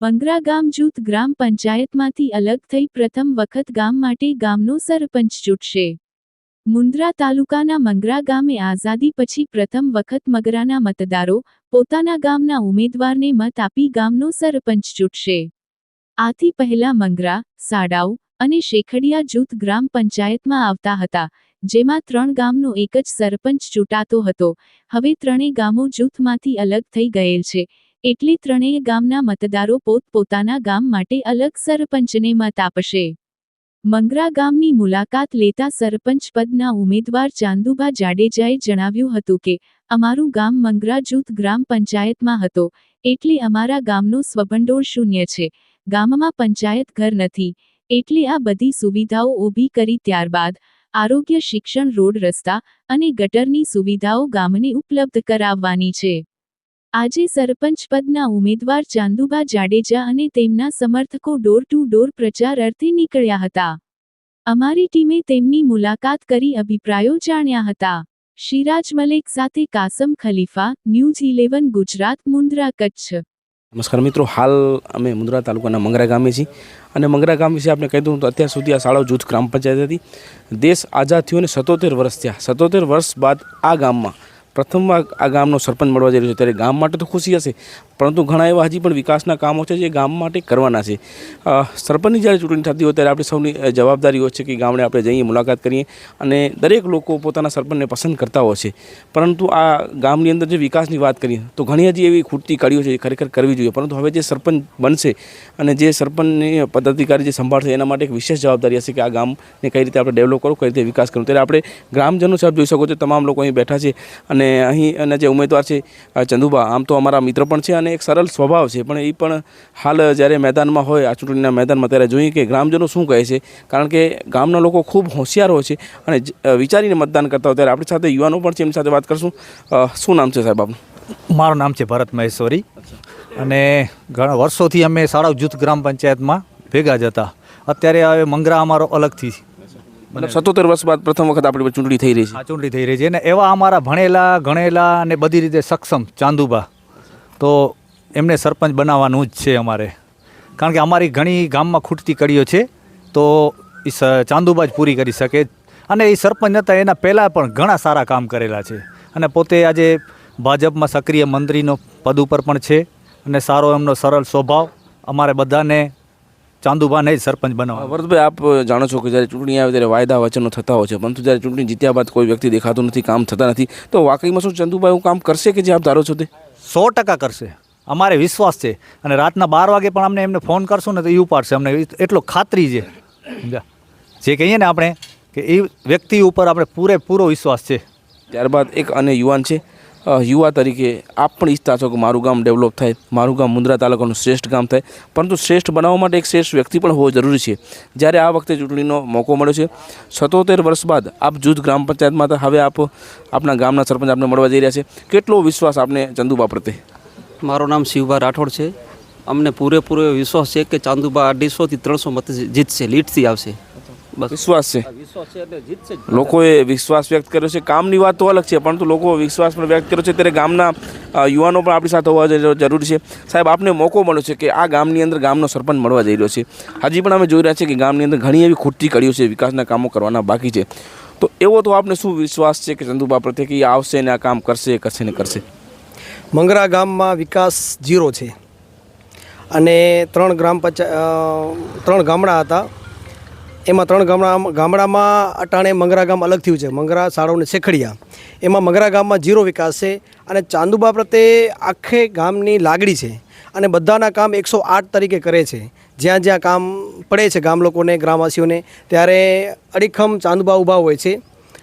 મંગરા ગામ જૂથ ગ્રામ પંચાયતમાંથી અલગ થઈ પ્રથમ વખત ગામ માટે ગામનો સરપંચ ચૂંટશે મુન્દ્રા તાલુકાના મંગરા ગામે આઝાદી પછી પ્રથમ વખત મગરાના મતદારો પોતાના ગામના ઉમેદવારને મત આપી ગામનો સરપંચ ચૂંટશે આથી પહેલા મંગરા સાડાઉ અને શેખડિયા જૂથ ગ્રામ પંચાયતમાં આવતા હતા, જેમાં ત્રણ ગામનો એક જ સરપંચ ચૂંટાતો હતો. હવે ત્રણેય ગામો જૂથમાંથી અલગ થઈ ગયેલ છે, એટલે ત્રણેય ગામના મતદારો પોતપોતાના ગામ માટે અલગ સરપંચને મત આપશે. મંગરા ગામની મુલાકાત લેતા સરપંચ પદના ઉમેદવાર ચાંદુબા જાડેજાએ જણાવ્યું હતું કે, અમારું ગામ મંગરા જૂથ ગ્રામ પંચાયતમાં હતો, એટલે અમારા ગામનો સ્વભંડોળ શૂન્ય છે. ગામમાં પંચાયત ઘર નથી એટલે આ બધી સુવિધાઓ ઊભી કરી ત્યારબાદ આરોગ્ય શિક્ષણ રોડ રસ્તા અને ગટરની સુવિધાઓ ગામને ઉપલબ્ધ કરાવવાની છે. આજે સરપંચ પદના ઉમેદવાર ચાંદુબા જાડેજા અને તેમના સમર્થકો ડોર ટુ ડોર પ્રચાર અર્થે નીકળ્યા હતા. અમારી ટીમે તેમની મુલાકાત કરી અભિપ્રાયો જાણ્યા હતા. શિરાજ મલેક સાથે કાસમ ખલીફા, ન્યૂઝ ઇલેવન ગુજરાત, મુન્દ્રા, કચ્છ. નમસ્કાર મિત્રો, હાલ અમે મુંદ્રા તાલુકાના મંગરા ગામે છીએ. અને મંગરા ગામ વિશે આપણે કહી દઉં તો અત્યાર સુધી આ શાળાઓ જૂથ ગ્રામ પંચાયત હતી. દેશ આઝાદ થયો અને સત્તોતેર વર્ષ થયા. સત્તોતેર વર્ષ બાદ આ ગામમાં પ્રથમવાર આ ગામનો સરપંચ મળવા જઈ રહ્યો છે. ત્યારે ગામ માટે તો ખુશી હશે, પરંતુ ઘણા એવા હજી પણ વિકાસના કામો છે જે ગામ માટે કરવાના છે. સરપંચની જ્યારે ચૂંટણી થતી હોય ત્યારે આપણી સૌની જવાબદારીઓ છે કે ગામડે આપણે જઈએ, મુલાકાત કરીએ અને દરેક લોકો પોતાના સરપંચને પસંદ કરતા હોય છે. પરંતુ આ ગામની અંદર જે વિકાસની વાત કરીએ, તો ઘણી હજી એવી ખૂટતી કાઢીઓ છે જે ખરેખર કરવી જોઈએ. પરંતુ હવે જે સરપંચ બનશે અને જે સરપંચની પદાધિકારી જે સંભાળશે, એના માટે એક વિશેષ જવાબદારી હશે કે આ ગામને કઈ રીતે આપણે ડેવલપ કરવું કઈ રીતે વિકાસ કરવો ત્યારે આપણે ગ્રામજનો સાહેબ જોઈ શકો છો, તમામ લોકો અહીં બેઠા છે અને અહીં અને જે ઉમેદવાર છે ચંદુબા આમ તો અમારા મિત્ર પણ છે અને એક સરળ સ્વભાવ છે, પણ એ પણ હાલ જ્યારે મેદાનમાં હોય, આ ચૂંટણીના મેદાનમાં ત્યારે જોઈએ કે ગ્રામજનો શું કહે છે, કારણ કે ગામના લોકો ખૂબ હોશિયાર હોય છે અને વિચારીને મતદાન કરતા હોય, ત્યારે આપણી સાથે યુવાનો પણ છે, એમની સાથે વાત કરશું. શું નામ છે સાહેબ આપનું? મારું નામ છે ભરત મહેશ્વરી અને ઘણા વર્ષોથી અમે શાળા જૂથ ગ્રામ પંચાયતમાં ભેગા જ હતા. અત્યારે હવે મંગરા અમારો અલગથી મતલબ સત્તોતેર વર્ષ બાદ પ્રથમ વખત આપણી ચૂંટણી થઈ રહી છે. ચૂંટણી થઈ રહી છે અને એવા અમારા ભણેલા, ગણેલા અને બધી રીતે સક્ષમ ચાંદુબા. તો એમને સરપંચ બનાવવાનું જ છે અમારે. કારણ કે અમારી ઘણી ગામમાં ખૂટતી કડીઓ છે, તો એ ચાંદુબા જ પૂરી કરી શકે. અને એ સરપંચ હતા, એના પહેલાં પણ ઘણા સારા કામ કરેલા છે. અને પોતે આજે ભાજપમાં સક્રિય મંત્રીનો પદ ઉપર પણ છે. અને સારો એમનો સરળ સ્વભાવ. અમારે બધાને ચાંદુબાને જ સરપંચ બનાવવા. વરદભાઈ આપ જાણો છો કે જ્યારે ચૂંટણી આવે ત્યારે વાયદા વચનો થતા હોય છે. પરંતુ જ્યારે ચૂંટણી જીત્યા બાદ કોઈ વ્યક્તિ દેખાતું નથી કામ થતા નથી તો વાકઈમાં શું ચંદુભાઈ હું કામ કરશે કે જે આપ ધારો છો તે? સો ટકા કરશે. અમારે વિશ્વાસ છે. અને રાતના બાર વાગે પણ અમને એમને ફોન કરશું ને તો એ ઉપાડશે. અમને એટલો ખાતરી છે? જે કહીએ ને આપણે કે એ વ્યક્તિ ઉપર આપણે પૂરેપૂરો વિશ્વાસ છે. ત્યારબાદ એક અને યુવાન છે. યુવા તરીકે આપ પણ ઈચ્છતા છો કે મારું ગામ ડેવલપ થાય, મારું ગામ મુન્દ્રા તાલુકાનું શ્રેષ્ઠ ગામ થાય, પરંતુ શ્રેષ્ઠ બનાવવા માટે એક શ્રેષ્ઠ વ્યક્તિ પણ હોવો જરૂરી છે. જ્યારે આ વખતે ચૂંટણીનો મોકો મળ્યો છે, સત્તોતેર વર્ષ બાદ આપ જૂથ ગ્રામ પંચાયતમાં હવે આપ, આપના ગામના સરપંચ આપને મળવા જઈ રહ્યા છે. કેટલો વિશ્વાસ આપને ચંદુબા પ્રત્યે મારું નામ શિવભા રાઠોડ છે. અમને પૂરેપૂરો વિશ્વાસ છે કે ચાંદુબા અઢીસોથી ત્રણસો મત જીતશે, લીડથી આવશે. વિશ્વાસ છે. વિશ્વાસ છે એટલે જીતશે જ. લોકોએ વિશ્વાસ વ્યક્ત કર્યો છે. કામની વાત તો અલગ છે પરંતુ લોકો વિશ્વાસ પણ વ્યક્ત કર્યો છે. ત્યારે ગામના યુવાનો પણ આપણી સાથે હોવા જરૂ- જરૂરી છે. સાહેબ આપને મોકો મળ્યો છે કે આ ગામની અંદર ગામનો સરપંચ મળવા જઈ રહ્યો છે. હજી પણ અમે જોઈ રહ્યા છીએ કે ગામની અંદર ઘણી એવી ખૂટતી કડીઓ છે વિકાસના કામો કરવાના બાકી છે. તો એવો તો આપને શું વિશ્વાસ છે કે ચંદુબા પ્રત્યે કે એ આવશે ને આ કામ કરશે કરશે ને કરશે? મંગરા ગામમાં વિકાસ ઝીરો છે. અને ત્રણ ગ્રામ પંચાયત ત્રણ ગામડા હતા. એમાં ત્રણ ગામડા ગામડામાં અટાણે મંગરા ગામ અલગ થયું છે. મંગરા અને શેખડિયા. એમાં મંગરા ગામમાં ઝીરો વિકાસ છે અને ચાંદુબા પ્રત્યે આખે ગામની લાગણી છે અને બધાના કામ એકસો આઠ તરીકે કરે છે. જ્યાં જ્યાં કામ પડે છે ગામ લોકોને, ગ્રામવાસીઓને, ત્યારે અડીખમ ચાંદુબા ઊભા હોય છે.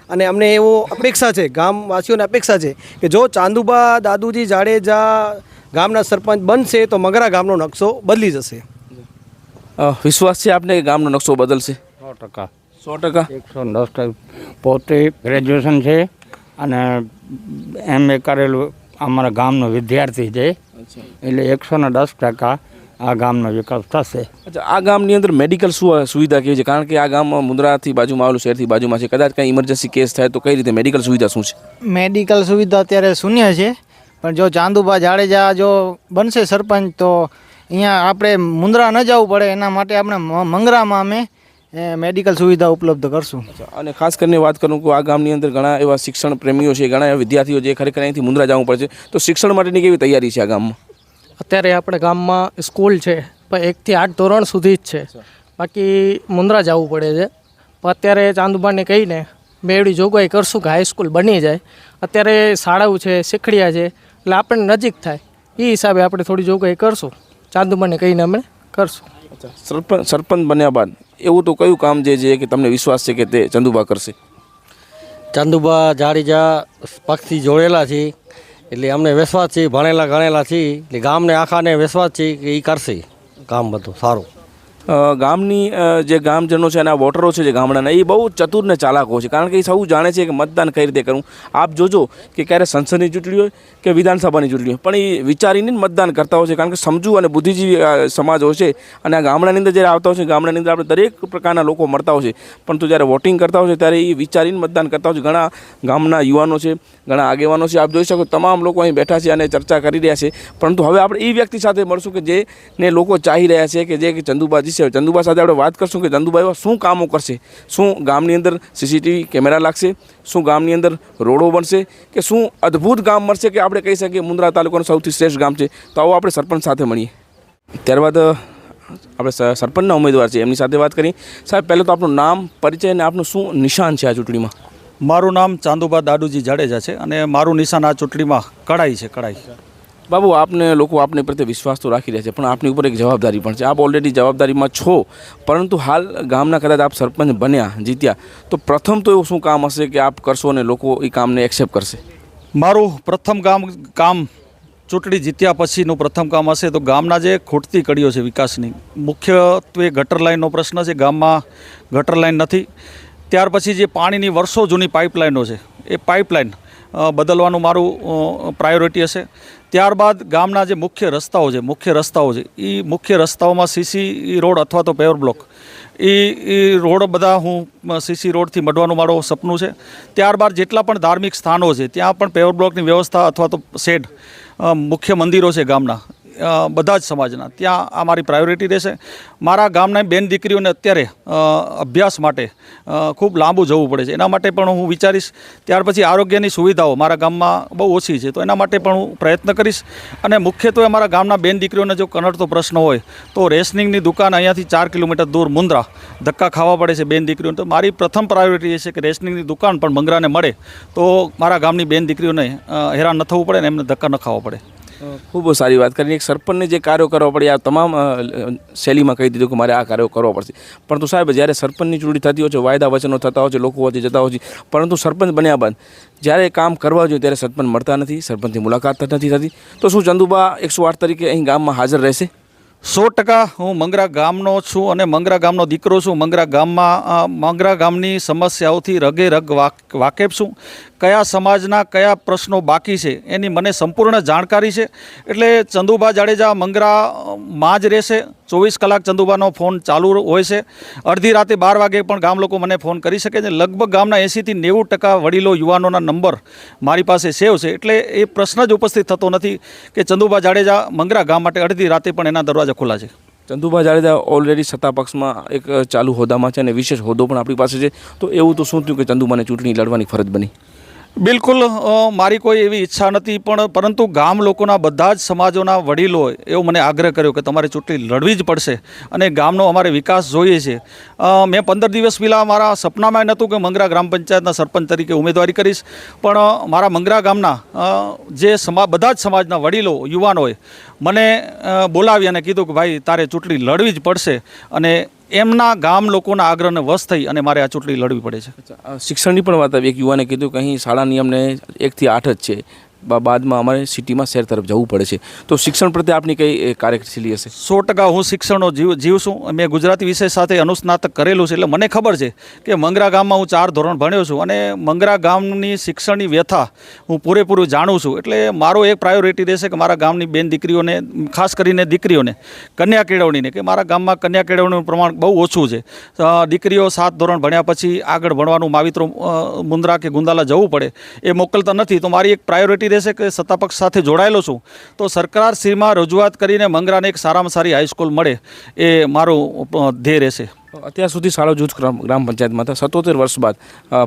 અને અમને એવો અપેક્ષા છે, ગામવાસીઓને અપેક્ષા છે કે જો ચાંદુબા દાદુજી જાડેજા ગામના સરપંચ બનશે તો મગરા ગામનો નકશો બદલી જશે. વિશ્વાસ છે આપને ગામનો નકશો બદલશે? સો ટકા. સો ટકા? એકસો દસ ટકા પોતે ગ્રેજ્યુએશન છે અને એમ એ કરેલું અમારા ગામનો વિદ્યાર્થી છે. એટલે એકસો ને દસ ટકા આ ગામનો વિકાસ થશે. અચ્છા આ ગામની અંદર મેડિકલ શું સુવિધા કેવી છે? કારણ કે આ ગામમાં મુંદ્રાથી બાજુમાં આવેલું શહેરથી બાજુમાં છે. કદાચ કંઈ ઇમરજન્સી કેસ થાય તો કઈ રીતે મેડિકલ સુવિધા શું છે? મેડિકલ સુવિધા અત્યારે શૂન્ય છે પણ જો ચાંદુભા જાડેજા જો બનશે સરપંચ તો અહીંયા આપણે મુંદ્રા ન જવું પડે. એના માટે આપણે મંગરામાં અમે મેડિકલ સુવિધા ઉપલબ્ધ કરશું. અને ખાસ કરીને વાત કરું કે આ ગામની અંદર ઘણા એવા શિક્ષણ પ્રેમીઓ છે ઘણા એવા વિદ્યાર્થીઓ જે ખરેખર અહીંથી મુંદ્રા જવું પડે છે. તો શિક્ષણ માટેની કેવી તૈયારી છે આ ગામમાં? અત્યારે આપણે ગામમાં સ્કૂલ છે પણ એકથી આઠ ધોરણ સુધી જ છે. બાકી મુંદ્રા જવું પડે છે. પણ અત્યારે ચાંદુબાને કહીને મેળવી જોગવાઈ કરશું કે હાઈસ્કૂલ બની જાય. અત્યારે શાળાઓ છે શીખડિયા છે એટલે આપણને નજીક થાય. એ હિસાબે આપણે થોડી જોગવાઈ કરશું. ચાંદુબાને કહીને અમે કરશું. સરપંચ સરપંચ બન્યા બાદ એવું તો કયું કામ જે છે કે તમને વિશ્વાસ છે કે તે ચંદુબા કરશે? ચાંદુબા જાડેજા પક્ષથી જોડેલા છે. એટલે અમને વિશ્વાસ છે, ભણેલા ગણેલા છે. એટલે ગામને આખાને વિશ્વાસ છે કે એ કરશે. કામ બધું સારું. ગામની જે ગામજનો છે અને આ વોટરો છે જે ગામડાના, એ બહુ ચતુર ને ચાલાકો છે. કારણ કે એ સૌ જાણે છે કે મતદાન કઈ રીતે કરવું. આપ જોજો કે ક્યારે સંસદની ચૂંટણી હોય કે વિધાનસભાની ચૂંટણી હોય. પણ એ વિચારીને મતદાન કરતા હોય છે. કારણ કે સમજુ અને બુદ્ધિજીવી સમાજ હોય છે. અને આ ગામડાની અંદર જ્યારે આવતા હોય છે, ગામડાની અંદર આપણે દરેક પ્રકારના લોકો મળતા હોય છે. પરંતુ જ્યારે વોટિંગ કરતા હોય છે, ત્યારે એ વિચારીને મતદાન કરતા હોય છે. ઘણા ગામના યુવાનો છે, ઘણા આગેવાનો છે. આપ જોઈ શકો તમામ લોકો અહીં બેઠા છે અને ચર્ચા કરી રહ્યા છે. પરંતુ હવે આપણે એ વ્યક્તિ સાથે મળશું કે જેને લોકો ચાહી રહ્યા છે કે જે ચંદુબાજી છે. ચંદુબા સાથે આપણે વાત કરશું કે ચંદુબા શું કામો કરશે? શું ગામની અંદર સીસીટીવી કેમેરા લાગશે? શું ગામની અંદર રોડો બનશે? કે શું અદ્ભુત ગામ મળશે કે આપણે કહી શકીએ મુન્દ્રા તાલુકાનું સૌથી શ્રેષ્ઠ ગામ છે? તો આવો આપણે સરપંચ સાથે મળીએ. ત્યારબાદ આપણે સરપંચના ઉમેદવાર છે. એમની સાથે વાત કરીએ. સાહેબ, પહેલાં તો આપણું નામ, પરિચય અને આપનું શું નિશાન છે આ ચૂંટણીમાં? મારું નામ ચાંદુબા દાદુજી જાડેજા છે અને મારું નિશાન આ ચૂંટણીમાં કડાઈ છે, કડાઈ. બાબુ, આપને લોકો આપની પ્રત્યે વિશ્વાસ તો રાખી રહ્યા છે, પણ આપની ઉપર એક જવાબદારી પણ છે. આપ ઓલરેડી જવાબદારીમાં છો, પરંતુ હાલ ગામના કદાચ આપ સરપંચ બન્યા, જીત્યા, તો પ્રથમ તો એવું શું કામ હશે કે આપ કરશો અને લોકો એ કામને એક્સેપ્ટ કરશે? મારું પ્રથમ ગામ, કામ ચૂંટણી જીત્યા પછીનું પ્રથમ કામ હશે તો ગામના જે ખૂટતી કડીઓ છે વિકાસની, મુખ્યત્વે ગટર લાઇનનો પ્રશ્ન છે, ગામમાં ગટર લાઇન નથી. ત્યાર પછી જે પાણીની વર્ષો જૂની પાઇપલાઇનો છે, એ પાઇપલાઇન બદલવાનું મારું પ્રાયોરિટી હશે. ત્યારબાદ ગામના જે મુખ્ય રસ્તાઓ છે, મુખ્ય રસ્તાઓ છે એ મુખ્ય રસ્તાઓમાં સીસી રોડ અથવા તો પેવર બ્લોક એ એ રોડ બધા હું સીસી રોડથી મઢવાનું મારું સપનું છે. ત્યારબાદ જેટલા પણ ધાર્મિક સ્થાનો છે, ત્યાં પણ પેવર બ્લોકની વ્યવસ્થા અથવા તો શેડ મુખ્ય મંદિરો છે ગામના. બધા જ સમાજના. ત્યાં આ મારી પ્રાયોરિટી રહેશે. મારા ગામના બેન દીકરીઓને અત્યારે અભ્યાસ માટે ખૂબ લાંબુ જવું પડે છે. એના માટે પણ હું વિચારીશ. ત્યાર પછી આરોગ્યની સુવિધાઓ મારા ગામમાં બહુ ઓછી છે. તો એના માટે પણ હું પ્રયત્ન કરીશ. અને મુખ્યત્વે મારા ગામના બેન દીકરીઓને જો કનડતો પ્રશ્ન હોય, તો રેશનિંગની દુકાન અહીંયાથી ચાર કિલોમીટર દૂર મુંદ્રા ધક્કા ખાવા પડે છે બેન દીકરીઓને. તો મારી પ્રથમ પ્રાયોરિટી એ છે કે રેશનિંગની દુકાન પણ મંગરાને મળે. તો મારા ગામની બેન દીકરીઓને હેરાન ન થવું પડે ને એમને ધક્કા ન ખાવા પડે. ખૂબ સારી વાત કરીને એક સરપંચને જે કાર્યો કરવા પડે, આ તમામ શૈલીમાં કહી દીધું કે મારે આ કાર્યો કરવા પડશે. પરંતુ સાહેબ, જ્યારે સરપંચની ચૂંટણી થતી હોય છે, વાયદા વચનો થતા હોય છે, લોકો વચ્ચે જતા હોય છે, પરંતુ સરપંચ બન્યા બાદ જ્યારે કામ કરવા જોઈએ ત્યારે સરપંચ મળતા નથી, સરપંચની મુલાકાત નથી થતી. તો શું ચંદુબા એકસો આઠ તરીકે અહીં ગામમાં હાજર રહેશે? સો ટકા હું મંગરા ગામનો છું અને મંગરા ગામનો દીકરો છું. મંગરા ગામમાં મંગરા ગામની સમસ્યાઓથી રગે રગ વાક- વાકેફ છું. કયા સમાજના કયા પ્રશ્નો બાકી છે એની મને સંપૂર્ણ જાણકારી છે. એટલે ચંદુભા જાડેજા મંગરામાં જ રહેશે. ચોવીસ કલાક ચંદુભાનો ફોન ચાલુ હોય છે. અડધી રાતે બાર વાગે પણ ગામ લોકો મને ફોન કરી શકે છે. લગભગ ગામના એંસીથી નેવું ટકા વડીલો યુવાનોના નંબર મારી પાસે સેવ છે. એટલે એ પ્રશ્ન જ ઉપસ્થિત થતો નથી કે ચંદુભા જાડેજા મંગરા ગામ માટે અડધી રાતે પણ એના દરવાજા ખુલ્લા છે. ચંદુભા જાડેજા ઓલરેડી સત્તાપક્ષમાં એક ચાલુ હોદ્દામાં છે અને વિશેષ હોદ્દો પણ આપણી પાસે છે. તો એવું તો શું થયું કે ચંદુભાને ચૂંટણી લડવાની ફરજ બની? બિલકુલ મારી કોઈ એવી ઈચ્છા નથી, પણ પરંતુ ગામ લોકોના બધા જ સમાજોના વડીલો એવો મને આગ્રહ કર્યો કે તમારે ચૂંટણી લડવી જ પડશે અને ગામનો અમારે વિકાસ જોઈએ છે. મેં પંદર દિવસ પહેલાં મારા સપનામાં નહોતું કે મંગરા ગ્રામ પંચાયતના સરપંચ તરીકે ઉમેદવારી કરીશ, પણ મારા મંગરા ગામના જે સમા, બધા જ સમાજના વડીલો યુવાનોએ મને બોલાવી અને કીધું કે ભાઈ તારે ચૂંટણી લડવી જ પડશે અને એમના ગામ લોકોના આગ્રહને વશ થઈ અને મારે આ ચૂંટણી લડવી પડે છે. શિક્ષણની પણ વાત આવી. એક યુવાને કીધું કે અહીં શાળા નિયમને એકથી આઠ જ છે. બાદમાં અમારે સિટીમાં શહેર તરફ જવું પડે છે. તો શિક્ષણ પ્રત્યે આપની કઈ કાર્યશીલી હશે? સો ટકા હું શિક્ષણનો જીવ જીવ છું મેં ગુજરાતી વિષય સાથે અનુસ્નાતક કરેલું છે, એટલે મને ખબર છે કે મંગરા ગામમાં હું ચાર ધોરણ ભણ્યો છું અને મંગરા ગામની શિક્ષણની વ્યથા હું પૂરેપૂરું જાણું છું. એટલે મારો એક પ્રાયોરિટી રહેશે કે મારા ગામની બેન દીકરીઓને, ખાસ કરીને દીકરીઓને, કન્યા કેળવણીને, કે મારા ગામમાં કન્યા કેળવણીનું પ્રમાણ બહુ ઓછું છે. દીકરીઓ સાત ધોરણ ભણ્યા પછી આગળ ભણવાનું માવિત્રો મુંદ્રા કે ગુંદાલા જવું પડે, એ મોકલતા નથી. તો મારી એક પ્રાયોરિટી રહેશે કે સત્તાપક્ષ સાથે જોડાયેલો છું, તો સરકારશ્રીમાં રજૂઆત કરીને મંગરાને એક સારામાં સારી હાઈસ્કૂલ મળે એ મારું ધ્યેય રહેશે. અત્યાર સુધી સાળો જૂથ ગ્રામ પંચાયતમાં હતા. સત્તોતેર વર્ષ બાદ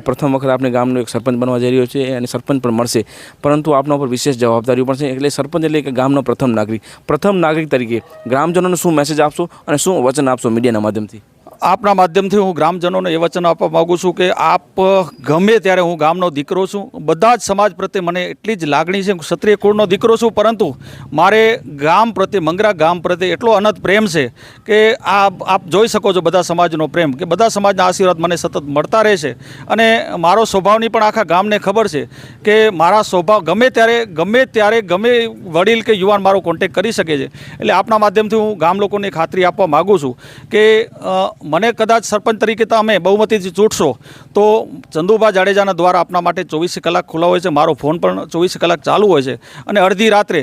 પ્રથમ વખત આપણે ગામનો એક સરપંચ બનવા જઈ રહ્યો છે અને સરપંચ પણ મળશે. પરંતુ આપના ઉપર વિશેષ જવાબદારીઓ પણ છે. એટલે સરપંચ એટલે કે ગામનો પ્રથમ નાગરિક. પ્રથમ નાગરિક તરીકે ગ્રામજનોને શું મેસેજ આપશો અને શું વચન આપશો મીડિયાના માધ્યમથી? આપના માધ્યમથી હું ગ્રામજનોને એ વચન આપવા માગું છું કે આપ ગમે ત્યારે હું ગામનો દીકરો છું, બધા જ સમાજ પ્રત્યે મને એટલી જ લાગણી છે, હું ક્ષત્રિય કુળનો દીકરો છું, પરંતુ મારે ગામ પ્રત્યે, મંગરા ગામ પ્રત્યે એટલો અનંત પ્રેમ છે કે આ આપ જોઈ શકો છો બધા સમાજનો પ્રેમ, કે બધા સમાજના આશીર્વાદ મને સતત મળતા રહેશે અને મારો સ્વભાવની પણ આખા ગામને ખબર છે કે મારા સ્વભાવ ગમે ત્યારે ગમે ત્યારે, ગમે વડીલ કે યુવાન મારો કોન્ટેક કરી શકે છે. એટલે આપના માધ્યમથી હું ગામ લોકોને ખાતરી આપવા માગું છું કે મને કદાચ સરપંચ તરીકે તમે બહુમતીથી ચૂંટશો. તો ચંદુભા જાડેજાના દ્વારા આપના માટે ચોવીસ કલાક ખુલ્લા હોય છે. મારો ફોન પણ ચોવીસ કલાક ચાલુ હોય છે. અને અડધી રાત્રે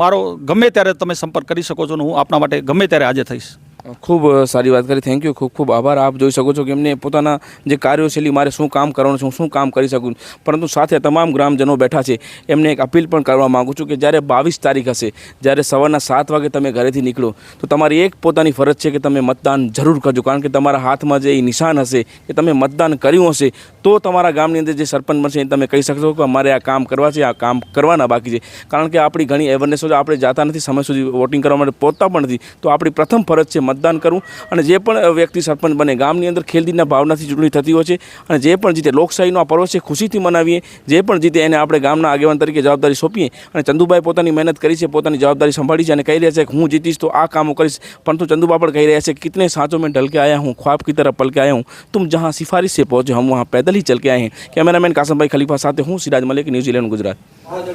મારો ગમે ત્યારે તમે સંપર્ક કરી શકો છો અને હું આપના માટે ગમે ત્યારે હાજર થઈશ. ખૂબ સારી વાત કરી. થેન્ક યુ ખૂબ ખૂબ આભાર. આપ જોઈ શકો છો કે એમને પોતાના જે કાર્યશૈલી, મારે શું કામ કરવાનું છે, હું શું કામ કરી શકું? પરંતુ સાથે તમામ ગ્રામજનો બેઠા છે. એમને એક અપીલ પણ કરવા માગું છું કે જ્યારે બાવીસ તારીખ હશે, જ્યારે સવારના સાત વાગે તમે ઘરેથી નીકળો, તો તમારી એક પોતાની ફરજ છે કે તમે મતદાન જરૂર કરજો. કારણ કે તમારા હાથમાં જે નિશાન હશે, કે તમે મતદાન કર્યું હશે, તો તમારા ગામની અંદર જે સરપંચ બનશે, એ તમે કહી શકશો કે અમારે આ કામ કરવા છે, આ કામ કરવાના બાકી છે. કારણ કે આપણી ઘણી અવેરનેસ આપણે જાતા નથી, સમય સુધી વોટિંગ કરવા માટે પહોંચતા પણ નથી, તો આપણી પ્રથમ ફરજ છે મતદાન કરું અને જે પણ વ્યક્તિ સરપંચ બને, ગામની અંદર ખેલદીના ભાવનાથી ચૂંટણી થતી હોય છે અને જે પણ જીતે, લોકશાહીનો આ પર્વ છે, ખુશીથી મનાવીએ, જે પણ જીતે એને આપણે ગામના આગેવાન તરીકે જવાબદારી સોંપીએ અને ચંદુભાઈ પોતાની મહેનત કરી છે, પોતાની જવાબદારી સંભાળી છે અને કહી રહ્યા છે કે હું જીતીશ તો આ કામો કરીશ. પરંતુ ચંદુબા પણ કહી રહ્યા છે કિતને સાચો મેં ઢલકે આયા હું, ખ્વાબ કી તરફ પલકે આયા હું. તુમ જહાં સિફારિશ સે પહોંચે, હમ વહાં પેદલ ही ચલકે આયે કેમેરામેન કાસમભાઈ ખલીફા સાથે હું, સિરાજ મલિક, ન્યૂઝીલેન્ડ, ગુજરાત.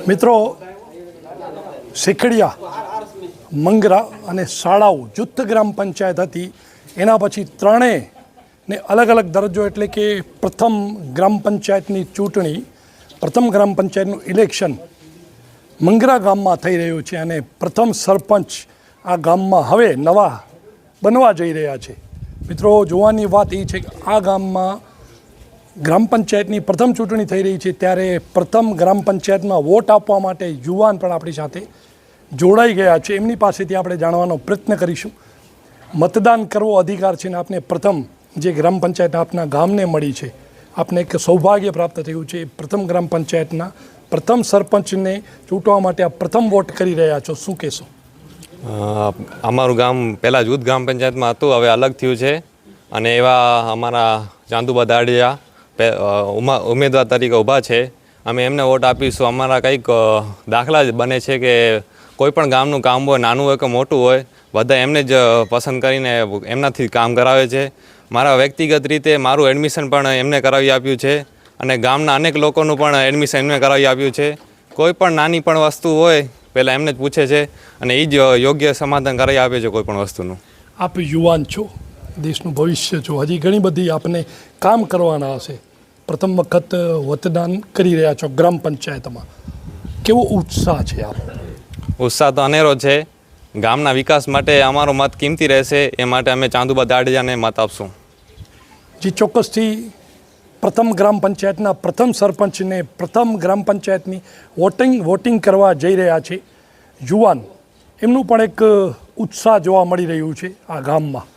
મિત્રો, શીખડિયા મંગરા અને શાળાઓ જૂથ ગ્રામ પંચાયત હતી. એના પછી ત્રણેય ને અલગ અલગ દરજ્જો એટલે કે પ્રથમ ગ્રામ પંચાયતની ચૂંટણી, પ્રથમ ગ્રામ પંચાયતનું ઇલેક્શન મંગરા ગામમાં થઈ રહ્યું છે અને પ્રથમ સરપંચ આ ગામમાં હવે નવા બનવા જઈ રહ્યા છે. મિત્રો, જોવાની વાત એ છે કે આ ગામમાં ગ્રામ પંચાયતની પ્રથમ ચૂંટણી થઈ રહી છે ત્યારે પ્રથમ ગ્રામ પંચાયતમાં વોટ આપવા માટે યુવાન પણ આપણી સાથે જોડાઈ ગયા છે. એમની પાસેથી આપણે જાણવાનો પ્રયત્ન કરીશું. મતદાન કરવો અધિકાર છે ને આપને પ્રથમ જે ગ્રામ પંચાયત આપના ગામને મળી છે, આપને એક સૌભાગ્ય પ્રાપ્ત થયું છે. પ્રથમ ગ્રામ પંચાયતના પ્રથમ સરપંચને ચૂંટવા માટે આપ પ્રથમ વોટ કરી રહ્યા છો. શું કહેશો? અમારું ગામ પહેલાં જૂથ ગ્રામ પંચાયતમાં હતું, હવે અલગ થયું છે. અને એવા અમારા ચાંદુબા દાડિયા ઉમેદવાર તરીકે ઊભા છે. અમે એમને વોટ આપીશું. અમારા કંઈક દાખલા જ બને છે કે કોઈ પણ ગામનું કામ હોય, નાનું હોય કે મોટું હોય, બધા એમને જ પસંદ કરીને એમનાથી કામ કરાવે છે. મારા વ્યક્તિગત રીતે મારું એડમિશન પણ એમને કરાવી આપ્યું છે અને ગામના અનેક લોકોનું પણ એડમિશન એમને કરાવી આપ્યું છે. કોઈ પણ નાની પણ વસ્તુ હોય, પહેલાં એમને જ પૂછે છે અને એ જ યોગ્ય સમાધાન કરાવી આપે છે કોઈ પણ વસ્તુનું. આપ યુવાન છો, દેશનું ભવિષ્ય છો, હજી ઘણી બધી આપને કામ કરવાના હશે. પ્રથમ વખત મતદાન કરી રહ્યા છો ગ્રામ પંચાયતમાં. કેવો ઉત્સાહ છે આપ? ઉત્સાહ તો અનેરો છે. ગામના વિકાસ માટે અમારો મત કિંમતી રહેશે, એ માટે અમે ચાંદુબા દાડિયાને મત આપશું. જે, ચોક્કસથી પ્રથમ ગ્રામ પંચાયતના પ્રથમ સરપંચને પ્રથમ ગ્રામ પંચાયતની વોટિંગ વોટિંગ કરવા જઈ રહ્યા છે. યુવાન એમનું પણ એક ઉત્સાહ જોવા મળી રહ્યું છે આ ગામમાં.